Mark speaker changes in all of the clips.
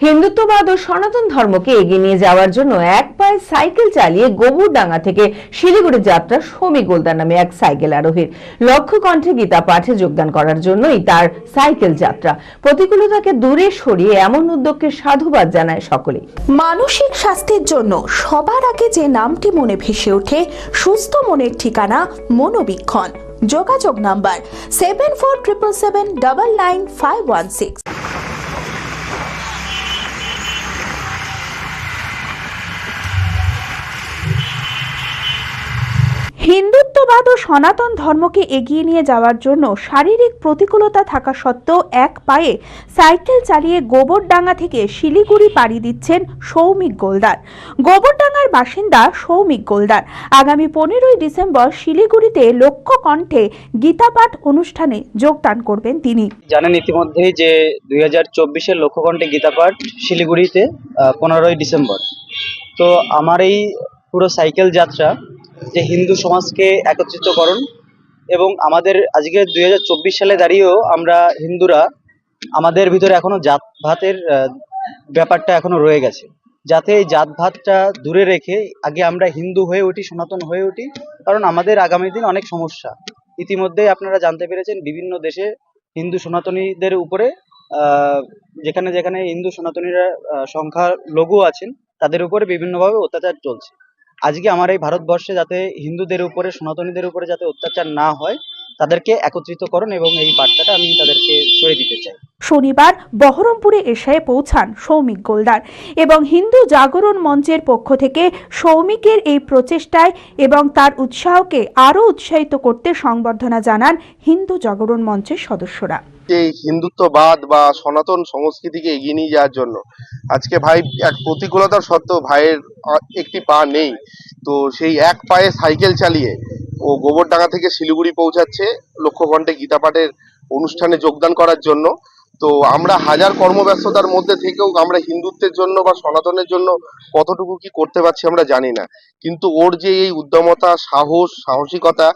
Speaker 1: হিন্দুত্ববাদ ও সনাতন ধর্মকে এগিয়ে নিয়ে যাওয়ার জন্য এক পায়ে সাইকেল চালিয়ে গোবরডাঙ্গা থেকে শিলিগুড়ি যাত্রা সমী গোলদার নামে এক সাইকেল আরোহীর লক্ষ্য কণ্ঠে গীতা পাঠে যোগদান করার জন্যই তার সাইকেল যাত্রা। প্রতিকূলতাকে দূরে সরিয়ে এমন উদ্যোগকে সাধুবাদ জানায় সকলেই।
Speaker 2: মানসিক স্বাস্থ্যের জন্য সবার আগে যে নামটি মনে ভেসে ওঠে, সুস্থ মনের ঠিকানা মনোবীক্ষণ। যোগাযোগ number seven four triple seven double nine five one six হিন্দুত্ববাদ ও সনাতন ধর্মকে এগিয়ে নিয়ে যাওয়ার জন্য শারীরিক প্রতিকূলতা থাকা সত্ত্বেও এক পায়ে সাইকেল চালিয়ে গোবরডাঙ্গা থেকে শিলিগুড়ি পাড়ি দিচ্ছেন সৌমিক গোলদার। গোবরডাঙ্গার বাসিন্দা সৌমিক গোলদার। আগামী পনেরোই ডিসেম্বর শিলিগুড়িতে লক্ষ্য কণ্ঠে গীতাপাঠ অনুষ্ঠানে যোগদান করবেন তিনি।
Speaker 3: জানেন ইতিমধ্যেই যে দুই হাজার চব্বিশের লক্ষ্যকণ্ঠে গীতাপাঠ শিলিগুড়িতে পনেরোই ডিসেম্বর। তো আমার এই পুরো সাইকেল যাত্রা যে হিন্দু সমাজকে একত্রিত একত্রিতকরণ এবং আমাদের আজকে দুই হাজার চব্বিশ সালে দাঁড়িয়েও আমরা হিন্দুরা আমাদের ভিতরে এখনও জাত ভাতের ব্যাপারটা এখনও রয়ে গেছে। যাতে এই জাত ভাতটা দূরে রেখে আগে আমরা হিন্দু হয়ে উঠি, সনাতন হয়ে উঠি, কারণ আমাদের আগামী দিন অনেক সমস্যা। ইতিমধ্যেই আপনারা জানতে পেরেছেন, বিভিন্ন দেশে হিন্দু সনাতনীদের উপরে যেখানে যেখানে হিন্দু সনাতনীরা সংখ্যা লঘু আছেন, তাদের উপরে বিভিন্নভাবে অত্যাচার চলছে। আজকে আমার এই ভারতবর্ষে যাতে হিন্দুদের উপরে সনাতনীদের উপরে যাতে অত্যাচার না হয় তাদেরকে একত্রিতকরণ এবং এই বার্তাটা আমি তাদেরকে ছড়িয়ে দিতে চাই।
Speaker 2: শনিবার বহরমপুরে এসে পৌঁছান সৌমিক গোলদার এবং হিন্দু জাগরণ মঞ্চের পক্ষ থেকে সৌমিকের এই প্রচেষ্টায় এবং তার উৎসাহকে আরও উৎসাহিত করতে সংবর্ধনা জানান হিন্দু জাগরণ মঞ্চের সদস্যরা।
Speaker 4: যে হিন্দুত্ববাদ বা সনাতন সংস্কৃতিকে এগিয়ে নিয়ে যাওয়ার জন্য আজকে ভাই এক প্রতিকূলতার সত্ত্বেও ভাইয়ের একটি পা নেই। তো সেই এক পায়ে সাইকেল চালিয়ে ও গোবরডাঙ্গা থেকে শিলিগুড়ি পৌঁছাচ্ছে লক্ষ্যকণ্ঠে গীতা পাঠের অনুষ্ঠানে যোগদান করার জন্য। তো আমরা হাজার কর্মব্যস্ততার মধ্যে থেকেও আমরা হিন্দুত্বের জন্য বা সনাতনের জন্য কতটুকু কি করতে পারছি আমরা জানি না। কিন্তু ওর যে এই উদ্যমতা, সাহস, সাহসিকতা,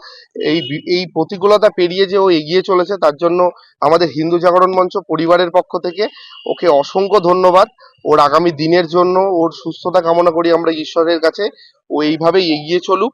Speaker 4: এই এই প্রতিকূলতা পেরিয়ে যে ও এগিয়ে চলেছে, তার জন্য আমাদের হিন্দু জাগরণ মঞ্চ পরিবারের পক্ষ থেকে ওকে অসংখ্য ধন্যবাদ। ওর আগামী দিনের জন্য ওর সুস্থতা কামনা করি আমরা ঈশ্বরের কাছে। ও এইভাবেই এগিয়ে চলুক।